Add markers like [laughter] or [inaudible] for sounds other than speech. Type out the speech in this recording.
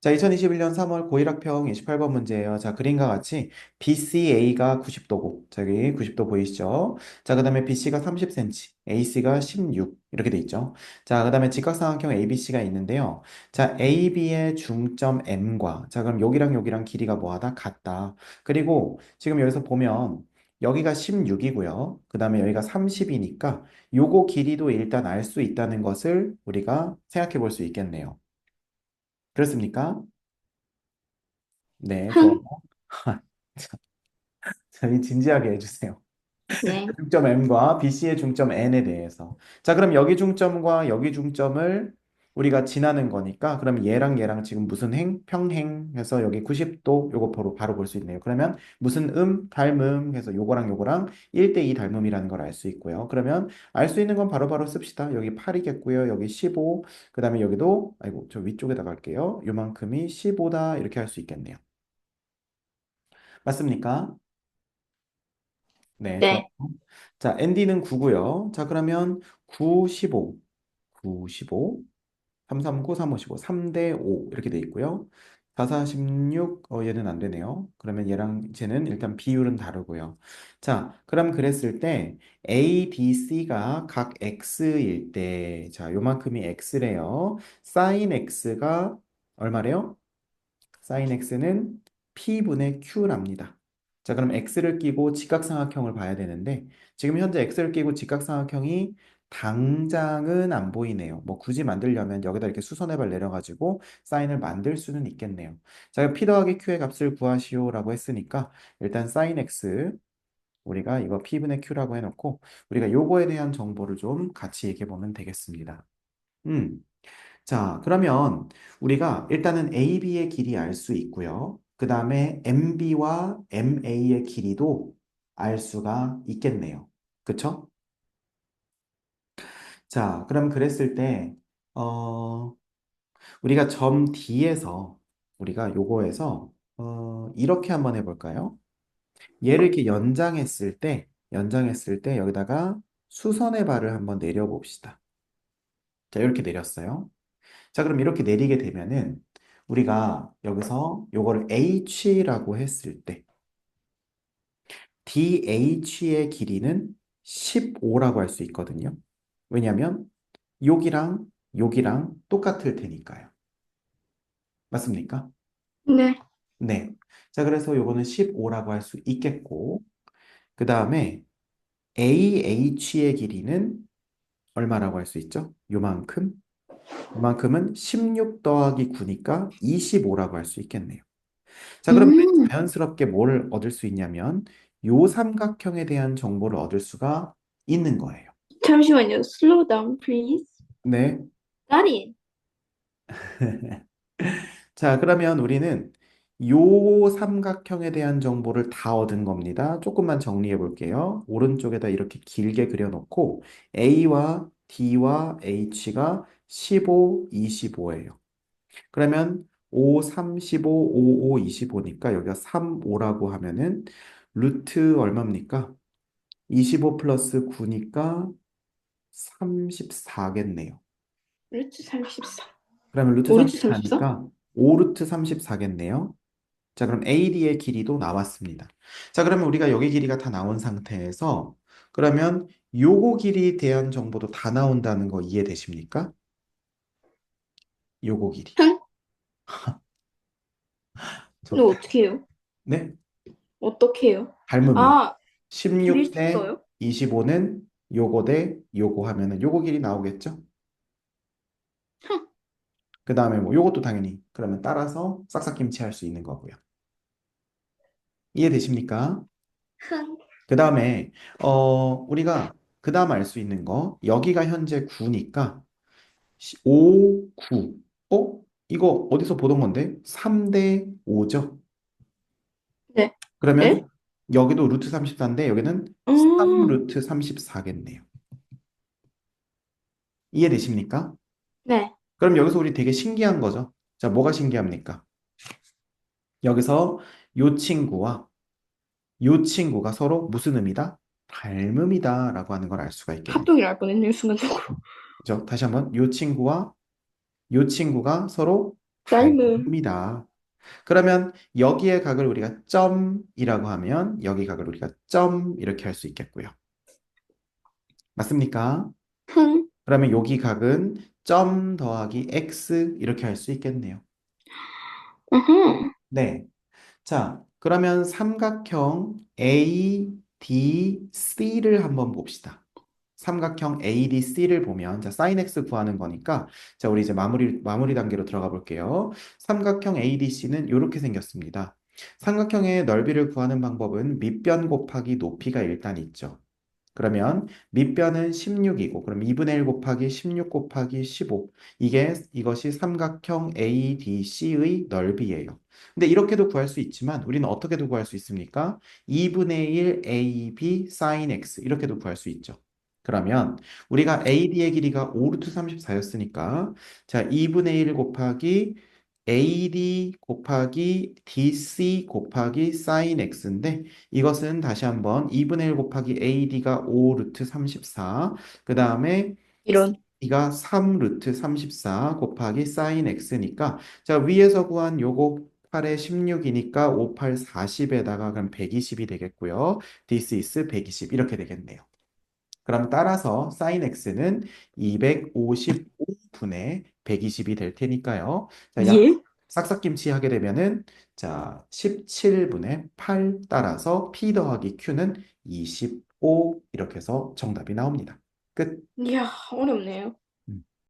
자, 2021년 3월 고일학평 28번 문제예요. 자, 그림과 같이 BCA가 90도고, 저기 90도 보이시죠? 자, 그 다음에 BC가 30cm, AC가 16, 이렇게 돼 있죠. 자, 그 다음에 직각삼각형 ABC가 있는데요. 자, AB의 중점 M과, 자, 그럼 여기랑 여기랑 길이가 뭐하다? 같다. 그리고 지금 여기서 보면 여기가 16이고요. 그 다음에 여기가 30이니까 요거 길이도 일단 알 수 있다는 것을 우리가 생각해 볼 수 있겠네요. 그렇습니까? 네. [laughs] 저희 진지하게 해주세요. 네. [laughs] 중점 M과 BC의 중점 N에 대해서. 자, 그럼 여기 중점과 여기 중점을 우리가 지나는 거니까, 그럼 얘랑 얘랑 지금 무슨 행? 평행 해서 여기 90도 요거 바로, 바로 볼 수 있네요. 그러면 무슨 음? 닮음 해서 요거랑 요거랑 1대2 닮음이라는 걸 알 수 있고요. 그러면 알 수 있는 건 바로바로 씁시다. 여기 8이겠고요. 여기 15. 그 다음에 여기도, 아이고, 저 위쪽에다 갈게요. 요만큼이 15다. 이렇게 할 수 있겠네요. 맞습니까? 네. 네. 자, ND는 9고요. 자, 그러면 9, 15, 9, 15, 3, 3, 9, 3, 5, 15, 3대 5 이렇게 돼 있고요. 4, 4, 16, 어, 얘는 안 되네요. 그러면 얘랑 쟤는 일단 비율은 다르고요. 자, 그럼 그랬을 때 A, B, C가 각 X일 때, 자, 요만큼이 X래요. sin X가 얼마래요? sin x는 p분의 q랍니다. 자, 그럼 x를 끼고 직각삼각형을 봐야 되는데 지금 현재 x를 끼고 직각삼각형이 당장은 안 보이네요. 뭐 굳이 만들려면 여기다 이렇게 수선해발 내려가지고 사인을 만들 수는 있겠네요. 자, p 더하기 q의 값을 구하시오라고 했으니까 일단 sin x 우리가 이거 p분의 q라고 해놓고 우리가 요거에 대한 정보를 좀 같이 얘기해 보면 되겠습니다. 음. 자, 그러면 우리가 일단은 AB의 길이 알 수 있고요. 그 다음에 MB와 MA의 길이도 알 수가 있겠네요. 그쵸? 자, 그럼 그랬을 때, 어, 우리가 점 D에서, 우리가 요거에서, 어, 이렇게 한번 해볼까요? 얘를 이렇게 연장했을 때, 연장했을 때 여기다가 수선의 발을 한번 내려봅시다. 자, 이렇게 내렸어요. 자, 그럼 이렇게 내리게 되면은 우리가 여기서 요거를 h라고 했을 때 dh의 길이는 15라고 할 수 있거든요. 왜냐하면 여기랑 여기랑 똑같을 테니까요. 맞습니까? 네. 네. 자, 그래서 요거는 15라고 할 수 있겠고 그 다음에 ah의 길이는 얼마라고 할 수 있죠? 요만큼 그만큼은 16 더하기 9니까 25라고 할 수 있겠네요. 자, 그럼 음. 자연스럽게 뭘 얻을 수 있냐면 요 삼각형에 대한 정보를 얻을 수가 있는 거예요. 잠시만요. Slow down, please. 네. Got [laughs] it. 자, 그러면 우리는 요 삼각형에 대한 정보를 다 얻은 겁니다. 조금만 정리해 볼게요. 오른쪽에다 이렇게 길게 그려놓고 A와 D와 H가 15, 25예요. 그러면 5, 3, 15, 5, 5, 25니까 여기가 3, 5라고 하면은 루트 얼마입니까? 25 플러스 9니까 34겠네요. 루트 34. 그러면 루트 오 루트 34? 34니까 5루트 34겠네요. 자, 그럼 AD의 길이도 나왔습니다. 자, 그러면 우리가 여기 길이가 다 나온 상태에서 그러면 요거 길이에 대한 정보도 다 나온다는 거 이해되십니까? 요거 길이. 흥? 저- [laughs] 이거 어떻게 해요? 네? 어떻게 해요? 닮음이. 아, 16대 줄였어요? 25는 요거 대 요거 하면은 요거 길이 나오겠죠? 흥. 그 다음에 뭐 요것도 당연히 그러면 따라서 싹싹김치 할 수 있는 거고요. 이해되십니까? 흥. 그 다음에 어 우리가 그 다음 알 수 있는 거 여기가 현재 9니까 5, 9 어? 이거 어디서 보던 건데? 3대 5죠? 네. 그러면 네? 여기도 루트 34인데 여기는 음. 3 루트 34겠네요. 이해되십니까? 네. 그럼 여기서 우리 되게 신기한 거죠. 자, 뭐가 신기합니까? 여기서 요 친구와 요 친구가 서로 무슨 의미다? 닮음이다 라고 하는 걸 알 수가 있겠네요. 합동이라 할 뻔했네요, 순간적으로. 그죠? 다시 한번 요 친구와 요 친구가 서로 삶음. 삶이다. 그러면 여기의 각을 우리가 점이라고 하면 여기 각을 우리가 점 이렇게 할 수 있겠고요. 맞습니까? 흥. 그러면 여기 각은 점 더하기 x 이렇게 할 수 있겠네요. 으흠. 네. 자, 그러면 삼각형 ADC를 한번 봅시다. 삼각형 ADC를 보면 자, sin x 구하는 거니까 자, 우리 이제 마무리 마무리 단계로 들어가 볼게요. 삼각형 ADC는 이렇게 생겼습니다. 삼각형의 넓이를 구하는 방법은 밑변 곱하기 높이가 일단 있죠. 그러면 밑변은 16이고 그럼 2분의 1 곱하기 16 곱하기 15 이게 이것이 삼각형 ADC의 넓이예요. 근데 이렇게도 구할 수 있지만 우리는 어떻게도 구할 수 있습니까? 2분의 1 AB sin x 이렇게도 구할 수 있죠. 그러면 우리가 AD의 길이가 5루트 34였으니까 자 2분의 1 곱하기 AD 곱하기 DC 곱하기 sin x인데 이것은 다시 한번 2분의 1 곱하기 AD가 5 루트 34, 그 다음에 이런. 이가 3 루트 34 곱하기 sin x니까 자 위에서 구한 요거 8에 16이니까 5, 8, 40에다가 그럼 120이 되겠고요. This is 120 이렇게 되겠네요. 그럼 따라서 sin x는 255분의 120이 될 테니까요. 자, 약 예? 싹싹김치 하게 되면은 자 17분의 8 따라서 P 더하기 Q는 25 이렇게 해서 정답이 나옵니다. 끝. 이야, 어렵네요.